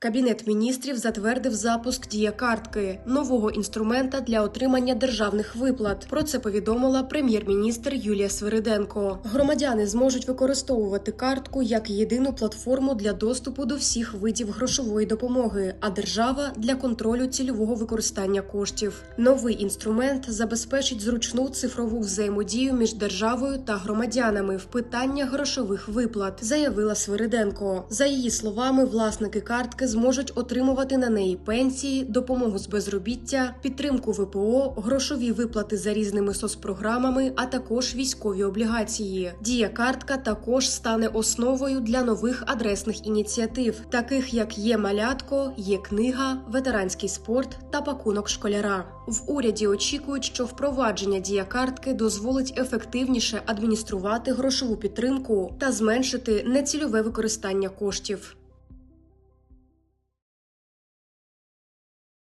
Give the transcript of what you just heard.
Кабінет міністрів затвердив запуск дія-картки нового інструмента для отримання державних виплат. Про це повідомила прем'єр-міністр Юлія Свириденко. Громадяни зможуть використовувати картку як єдину платформу для доступу до всіх видів грошової допомоги, а держава для контролю цільового використання коштів. Новий інструмент забезпечить зручну цифрову взаємодію між державою та громадянами в питаннях грошових виплат, заявила Свириденко. За її словами, власники картки зможуть отримувати на неї пенсії, допомогу з безробіття, підтримку ВПО, грошові виплати за різними соцпрограмами, а також військові облігації. Дія картка також стане основою для нових адресних ініціатив, таких як є малятко, є книга, ветеранський спорт та пакунок школяра. В уряді очікують, що впровадження дія картки дозволить ефективніше адмініструвати грошову підтримку та зменшити нецільове використання коштів.